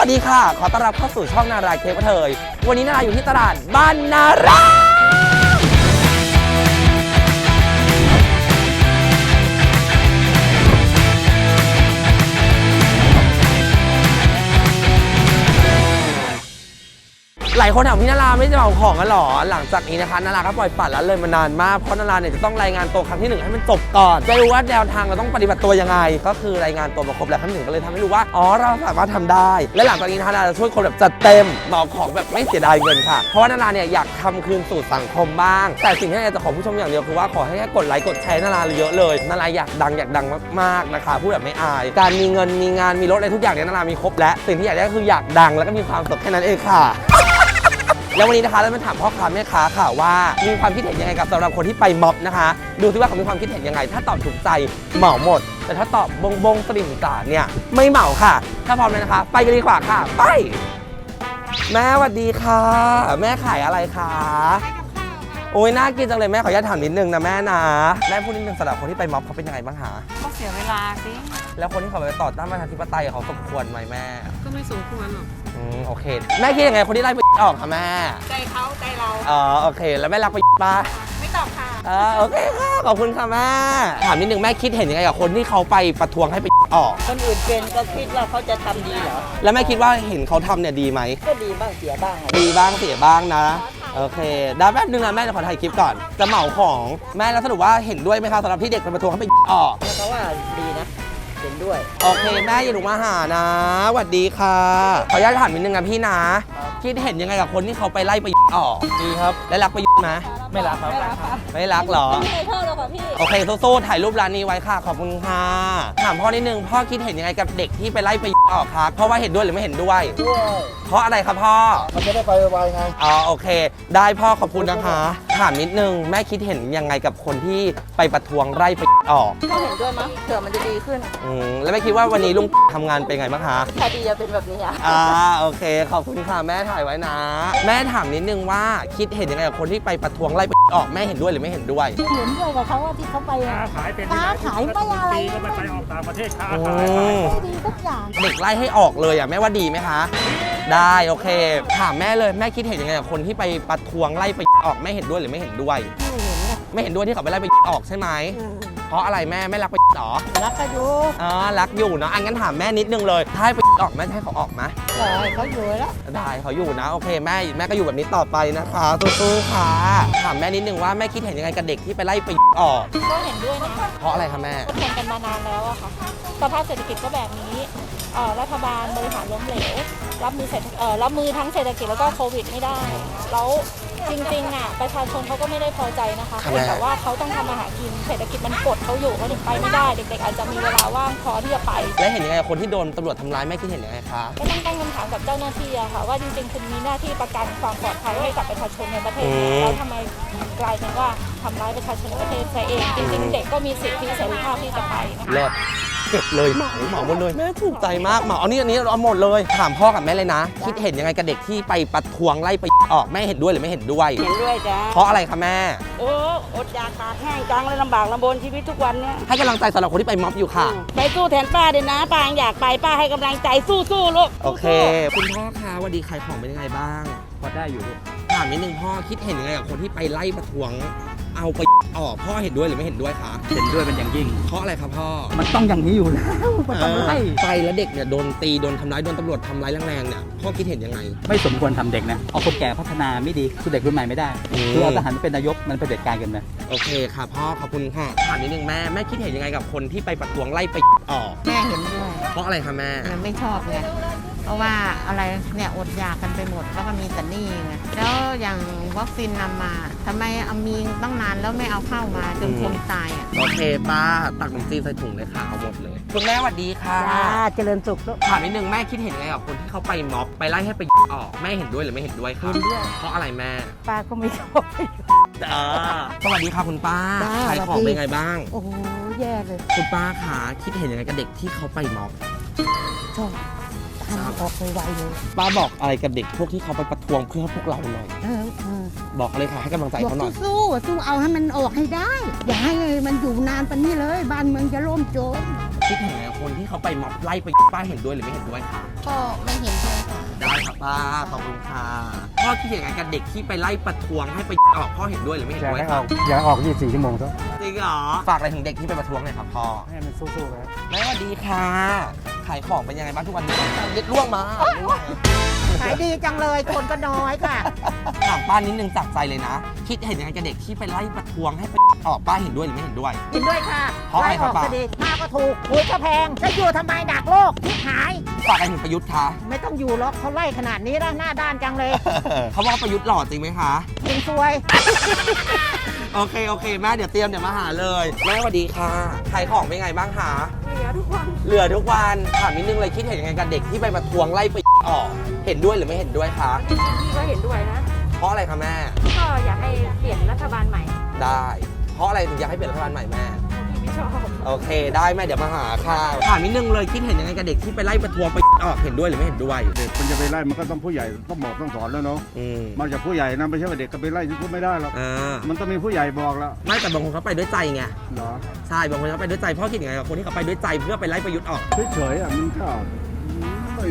สวัสดีค่ะ ขอต้อนรับเข้าสู่ช่องนาราเคกระเทย วันนี้นาราอยู่ที่ตลาดบ้านนารา หลายคนถามพี่นาราไม่ได้เอาของกันหรอ หลังจากนี้นะคะนาราก็ปล่อยปัดแล้วเลยมานานมาก เพราะนาราเนี่ยจะต้องรายงานตัวครั้งที่หนึ่งให้มันจบก่อนจะรู้ว่าแนวทางเราต้องปฏิบัติตัวยังไง ก็คือรายงานตัวมาครบแล้วครั้งหนึ่งก็เลยทำให้รู้ว่า อ๋อ เราสามารถทำได้ และหลังจากนี้นะคะนาราจะช่วยคนแบบจัดเต็มเหมาของแบบไม่เสียดายเงินค่ะ เพราะว่านาราเนี่ยอยากทำคืนสู่สังคมบ้าง แต่สิ่งที่นาราจะขอผู้ชมอย่างเดียวคือว่าขอให้แค่กดไลค์กดแชร์นาราเยอะเลย นาราอยากดังอยากดังมากๆนะคะพูดแบบไม่อาย การมีเงินมีงานมีรถอะไรทุกอย่างเนี่ยนารามีครบแล้วสิ่งที่อยากได้ก็คืออยากดังแล้วก็มีความสุขแค่นั้นเองค่ะ แล้ววันนี้นะคะเรามาถามพ่อค้าแม่ค้าค่ะว่า มีความคิดเห็นยังไงกับสำหรับคนที่ไปม็อบนะคะ ดูซิว่าเขามีความคิดเห็นยังไง ถ้าตอบถูกใจเหมาหมด แต่ถ้าตอบบงบงสลิมสารเนี่ยไม่เหมาค่ะ ถ้าพร้อมเลยนะคะ ไปกันดีกว่าค่ะ ไป แม่สวัสดีค่ะ แม่ขายอะไรคะโอ้ยน่ากินจังเลยแม่ขออนุญาตถามนิดนึงนะแม่นะแม่พูดนิดนึงสำหรับคนที่ไปม็อบเขาเป็นยังไงบ้างคะก็เสียเวลาสิแล้วคนที่เขาไปต่อต้านประชาธิปไตยเขาสมควรไหมแม่ ก็ไม่สมควรหรอก อืมโอเค แม่คิดยังไงคนที่ไล่ไปออกคะแม่ ใจเขาใจเราอ๋อโอเค แล้วแม่รักไปป้าไม่ตอบค่ะอ่าโอเคค่ะขอบคุณค่ะแม่ถามนิดนึงแม่คิดเห็นยังไงกับคนที่เขาไปประท้วงให้ไปออก คนอื่นเป็นก็คิดว่าเขาจะทำดีเหรอ แล้วแม่คิดว่าเห็นเขาทำเนี่ยดีไหม ก็ดีบ้างเสียบ้างอะดีบ้างเสียบ้างนะ โอเคได้แป๊บนึงนะแม่จะขอถ่ายคลิปก่อนจะเหมาของแม่แล้วสรุปว่าเห็นด้วยไหมคะสำหรับที่เด็กไปประท้วงให้ไปออกแล้วเขาว่าดีนะเห็น ด้วย โอเคแม่อย่าหนูมาหานะสวัสดีค่ะ ขออนุญาตถามนิดนึงนะพี่นะ คิดเห็นยังไงกับคนที่เขาไปไล่ไปออก ดีครับ และรักไปไหมไม่รักครับ ไม่รักเหรอ ไม่เท่าหรอกค่ะพี่ โอเคสู้ๆถ่ายรูปร้านนี้ไว้ค่ะ ขอบคุณค่ะ ถามพ่อนิดนึง พ่อคิดเห็นยังไงกับเด็กที่ไปไล่ไปออกครับเพราะว่าเห็นด้วยหรือไม่เห็นด้วย ด้วยเพราะอะไรครับพ่อ มันจะได้ไปไวๆไง อ๋อโอเค ได้พ่อขอบคุณนะคะ ถามนิดนึง แม่คิดเห็นยังไงกับคนที่ไปประท้วงไล่ไปออกเขาเห็นด้วยมั้ยเผื่อมันจะดีขึ้นอืมแล้วแม่คิดว่าวันนี้ลุงทำงานเป็นไงบ้างคะถ้าดีจะเป็นแบบนี้อะอ่าโอเค ขอบคุณค่ะแม่ถ่ายไว้นะ แม่ถามนิดนึงว่าคิดเห็นยังไงกับคนที่ไปประท้วงไล่ไปออกแม่เห็นด้วยหรือไม่เห็นด้วย เห็นด้วยกับเขาว่าที่เขาไปค้าอะ ขายเป็นค้าขายไม่อะไรปีก็ไม่ไปออกต่างประเทศค้าอืขายมไม่ ดีทุกอย่าง เด็กไล่ให้ออกเลยอะแม่ว่าดีไหมคะ ได้โอเค ถามแม่เลยแม่คิดเห็นยังไงกับคนที่ไปประท้วงไล่ไปออกแม่เห็นด้วยหรือไม่เห็นด้วย ไม่เห็นอะไม่เห็นด้วยที่เขาไปไล่ไปออกใช่ไหมอืมเพราะอะไรแม่ไม่รักไปหรอ รักก็อยู่ อ๋อรักอยู่เนาะอันงั้นถามแม่นิดนึงเลย ถ้าให้ไป ออกแม่จะให้เขาออกไหมปล่อยเขาอยู่แล้วได้เขาอยู่นะ โอเคแม่แม่ก็อยู่แบบนี้ต่อไปนะคะสู้ๆค่ะถามแม่นิดนึงว่าแม่คิดเห็นยังไงกับเด็กที่ไปไล่ไปออก ก็เห็นด้วยนะเพราะอะไรคะแม่ก็ทนกันมานานแล้วอะค่ะสภาพเศรษฐกิจก็แบบนี้เอ่อรัฐบาลบริหารล้มเหลวรับมือเศรษฐเอ่อรับมือทั้งเศรษฐกิจแล้วก็โควิดไม่ได้ แล้ว จริงๆอะประชาชนเขาก็ไม่ได้พอใจนะคะครับเพียงแต่ว่าเขาต้องทำมาหากินเศรษฐกิจมันกดเขาอยู่เขาถึงไปไม่ได้ เด็ก ๆ อาจจะมีเวลาว่างพอที่จะไป และเห็นยังไงกับคนที่โดนตำรวจทำร้ายแม่คิดเห็นยังไงคะ ก็ต้องตั้งคำถามกับเจ้าหน้าที่อะค่ะ ว่าจริงๆ คุณมีหน้าที่ประกันความปลอดภัยให้กับประชาชนในประเทศเนี่ยแล้วทำไมกลายเป็นว่าทำร้ายประชาชนในประเทศซะเอง จริงๆ เด็กก็มีสิทธิเสรีภาพที่จะไปนะคะ เลิศ เก็บเลยเหมาเหมาหมดเลยแม่ถูกใจมากเหมาเอานี่อันนี้เอาหมดเลยถามพ่อกับแม่เลยนะ คิดเห็นยังไงกับเด็กที่ไปประท้วงไล่ไปออกแม่เห็นด้วยหรือไม่เห็นด้วย เห็นด้วยจ้าเพราะอะไรคะแม่โอ้อดอยากปากแห้งจังเลยลำบากลำบนชีวิตทุกวันเนี่ยให้กำลังใจสำหรับคนที่ไปม็อบอยู่ค่ะ ไปสู้แทนป้าเลยนะป้ายังอยากไปป้าให้กำลังใจสู้สู้ๆลูกโอเค คุณพ่อคะสวัสดีขายของเป็นยังไงบ้าง พอได้อยู่ถามนิดนึงพ่อคิดเห็นยังไงกับคนที่ไปไล่ประท้วง เอาไปออกพ่อเห็นด้วยหรือไม่เห็นด้วยคะเห็นด้วยเป็นอย่างยิ่ง เพราะอะไรครับพ่อมันต้องอย่างนี้อยู่แล้วมันต้องไล่ไปแล้วเด็กเนี่ยโดนตีโดนทำร้ายโดนตำรวจทำร้ายแรงๆเนี่ยพ่อคิดเห็นยังไง ไม่สมควรทำเด็กนะเอาคนแก่พัฒนาไม่ดีคือเด็กรุ่นใหม่ไม่ได้อืม คือเอาทหารเป็นนายกมันเป็นเด็จการกันนะโอเคค่ะพ่อขอบคุณค่ะถามนิดนึงแม่แม่คิดเห็นยังไงกับคนที่ไปประท้วงไล่ไปออกแม่เห็นด้วยเพราะอะไรคะแม่ มันไม่ชอบไง เพราะว่าอะไรเนี่ยอดอยากกันไปหมดแล้วก็มีแต่หนี้ไงแล้วอย่างวัคซีนนำมาทำไมเอามีตั้งนานแล้วไม่เอาเข้ามาจนคนตายอะ โอเคป้าตักขนมจีนใส่ถุงเลยค่ะเอาหมดเลย คุณแม่สวัสดีค่ะจ้าเจริญสุขลูก ถามนิดนึงแม่คิดเห็นยังไงกับคนที่เขาไปม็อบไปไล่ให้ไปออกแม่เห็นด้วยหรือไม่เห็นด้วยคะเห็นด้วย เพราะอะไรแม่ป้าก็ไม่ชอบ อ่าสวัสดีค่ะคุณป้าจ้าขายของสวัสดี เป็นไงบ้าง โอ้โหแย่เลยคุณป้าคะคิดเห็นยังไงกับเด็กที่เขาไปม็อบชอบ ทำออกไวๆเลยป้าบอกอะไรกับเด็กพวกที่เขาไปประท้วงเพื่อพวกเราหน่อย เออเออบอกเลยค่ะให้กำลังใจบอกเขาหน่อย สู้ๆสู้เอาให้มันออกให้ได้ อย่าให้มันอยู่นานปานนี้เลย บ้านเมืองจะล่มโจรคิดเห็นยังไงกับคนที่เขาไปม็อบไล่ไปป้าเห็นด้วยหรือไม่เห็นด้วยคะก็ไม่เห็นด้วยได้ครับป้าขอบคุณค่ะพ่อคิดยังไงกับเด็กที่ไปไล่ประท้วงให้ไปออกพ่อเห็นด้วยหรือไม่เห็นอยากด้วยให้คอรัอบกอยากให้ออก 24 ชั่วโมงซะจริงเหรอฝากอะไรถึงเด็กที่ไปประท้วงหน่อยครับพ่อให้มันสู้ๆไปแม่สวัสดีค่ะ ขายของเป็นยังไงบ้างทุกวันนี้เด็ดล่วงมาล่วงขายดีจังเลยคนก็น้อยค่ะ ถามป้านิดนึงจากใจเลยนะ คิดเห็นยังไงกับเด็กที่ไปไล่ประท้วงให้ไปออกป้าเห็นด้วยหรือไม่เห็นด้วย กินด้วยค่ะเพราะอะไรครับไล่ออกป้าก็ดีค่าก็ถูกปุ๋ยก็แพงจะอยู่ทำไมดักโลกที่หาย ฝากอะไรถึงประยุทธ์คะไม่ต้องอยู่หรอกเขาไล่ขนาดนี้แล้วหน้าด้านจังเลยเขาว่าประยุทธ์หล่อจริงไหมคะยิงซวย โอเคโอเคแม่เดี๋ยวเตรียมเดี๋ยวมาหาเลยแม่สวัสดีค่ะขายของเป็นไงบ้างคะเหลือทุกวันเหลือทุกวันถามนิดนึงเลยคิดเห็นยังไงกับเด็กที่ไปประท้วงไล่ไปออก เห็นด้วยหรือไม่เห็นด้วยคะพี่ก็เห็นด้วยนะ เพราะอะไรคะแม่ก็อยากให้เปลี่ยนรัฐบาลใหม่ ได้ เพราะอะไรถึงอยากให้เปลี่ยนรัฐบาลใหม่แม่พี่ไม่ชอบโอเคได้แม่เดี๋ยวมาหาค่ะถามนิดนึงเลยคิดเห็นยังไงกับเด็กที่ไปไล่ประท้วงไป ออกเห็นด้วยหรือไม่เห็นด้วยเด็กมันจะไปไล่มันก็ต้องผู้ใหญ่ต้องบอกต้องสอนแล้วเนาะอืมมาจากผู้ใหญ่นะไม่ใช่ว่าเด็กก็ไปไล่ก็ไม่ได้หรอกอ่ามันต้องมีผู้ใหญ่บอกแล้วไม่แต่บางคนเขาไปด้วยใจไงเหรอใช่บางคนเขาไปด้วยใจพ่อคิดยังไงกับคนที่เขาไปด้วยใจเพื่อไปไล่ประยุทธ์ออก เฉยๆอะมันก็ไม่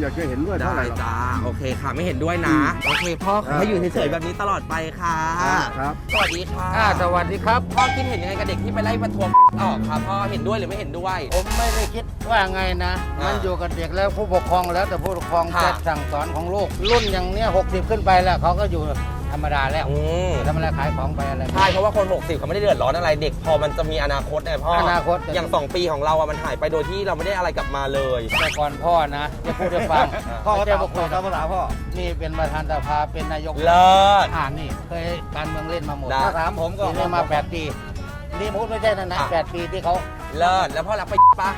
อยากจะเห็นด้วยเท่าไหได้ร่หรอก จ้าโอเคค่ะไม่เห็นด้วยนะโอเคพ่อขอให้อยู่เฉยๆแบบนี้ตลอดไปค่ะครับ สวัสดีค่ะอ่าสวัสดีครับ พ่อคิดเห็นยังไงกับเด็กที่ไปไล่ประท้วงออกครับพ่อเห็นด้วยหรือไม่เห็นด้วย ผมไม่ได้คิดว่าไงนะ อ่ามัมันอยู่กับเด็กแล้วผู้ปกครองแล้วแต่ผู้ปกครองค่ะ จะสั่งสอนของลูกรุ่นอย่างเนี้ยหกสิบขึ้นไปแล้วเขาก็อยู่ ธรรมดาแล้วอืมธรรมดาขายของไปอะไร ใช่เพราะว่าคน 60เขาไม่ได้เดือดร้อนอะไรเด็กพอมันจะมีอนาคตเนี่ยพ่อออนาคต อย่าง 2 ปีของเราอะมันหายไปโดยที่เราไม่ได้อะไรกลับมาเลย แต่ก่อนพ่อนะจะพูดให้ฟังอ่าพ่อก็จะบอกตามภาษาพ่อ นี่เป็นประธานสภาเป็นนายกเลิศ อ่านนี่เคยการเมืองเล่นมาหมดได้ ถ้าถามผมก็เล่นมา 8 ปีนี่พูดไม่ใช่นะนะอะแปดปีที่เขาเลิศแล้วพ่อรักไปปะ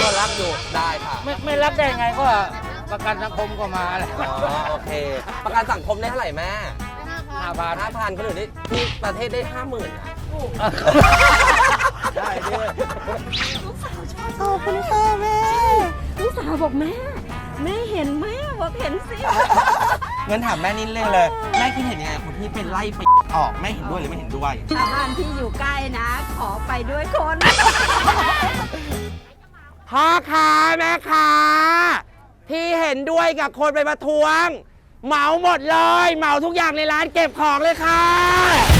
ก็รักอยู่ได้ค่ะไม่ไม่รับได้ไงก็ประกันสังคมก็มาอะไร อ๋อโอเค ประกันสังคมได้เท่าไหร่แม่ ห้าบาทห้าพันคนอื่นได้ที่ประเทศได้ห้าหมื่นอะได้ด้วยขอบคุณค่ะแม่ลูกสาวบอกแม่ แม่เห็นไหมบอกเห็นสิเงินถามแม่นิดเลยเลย แม่คิดเห็นยังไงกับคนที่เป็นไล่ไปออกแม่เห็นด้วยหรือไม่เห็นด้วย ชาวบ้านที่อยู่ใกล้นะ ขอไปด้วยคน พ่อค้าแม่ค้าที่เห็นด้วยกับคนไปประท้วง เหมาหมดเลย เหมาทุกอย่างในร้านเก็บของเลยค่ะ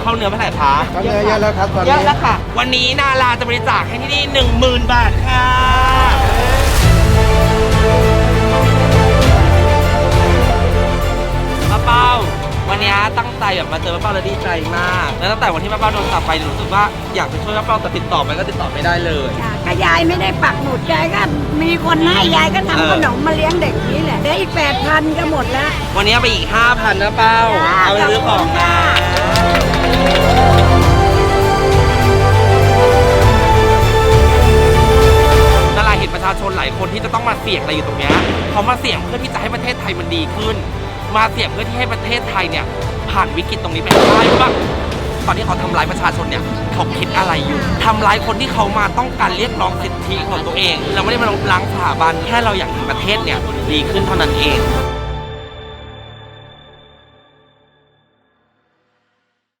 เป็นหนี้เท่าไหร่คะออกเข้าเนื้อเท่าไหร่คะตอนนี้เยอะแล้วครับตอนเยนี้อะแล้วค่ะ วันนี้นาราจะบริจาคให้ที่นี่หนึ่งหมื่นบาทค่ะ ป้าเป้า วันนี้ตั้งใจแบบมาเจอป้าเป้าแล้วดีใจมาก แล้วตั้งแต่วันที่ป้าเป้าโดนจับไปรู้สึกว่าอยากจะช่วยป้าเป้าแต่ติดต่อไปก็ติดต่อไม่ได้เลยก็ยายไม่ได้ปักหมุดยายก็มีคนให้ยายก็เออ ทำขนมมาเลี้ยงเด็กนี้แหละได้อีกแปดพันก็หมดแล้ว วันนี้เอาไปอีกห้าพันนะเป้าจ้าเอาไปซื้อของ นะนาราเห็นประชาชนหลายคนที่จะต้องมาเสี่ยงอะไรอยู่ตรงเนี้ยเขามาเสี่ยงเพื่อที่จะให้ประเทศไทยมันดีขึ้น มาเสี่ยงเพื่อที่ให้ประเทศไทยเนี่ย ผ่านวิกฤตตรงนี้ไปได้บ้างตอนที่เขาทำร้ายประชาชนเนี่ยเขาคิดอะไรอยู่ทำร้ายคนที่เขามาต้องการเรียกร้องสิทธิของตัวเอง เราไม่ได้มาล้างสถาบันแค่เราอยากเห็นประเทศเนี่ยดีขึ้นเท่านั้นเอง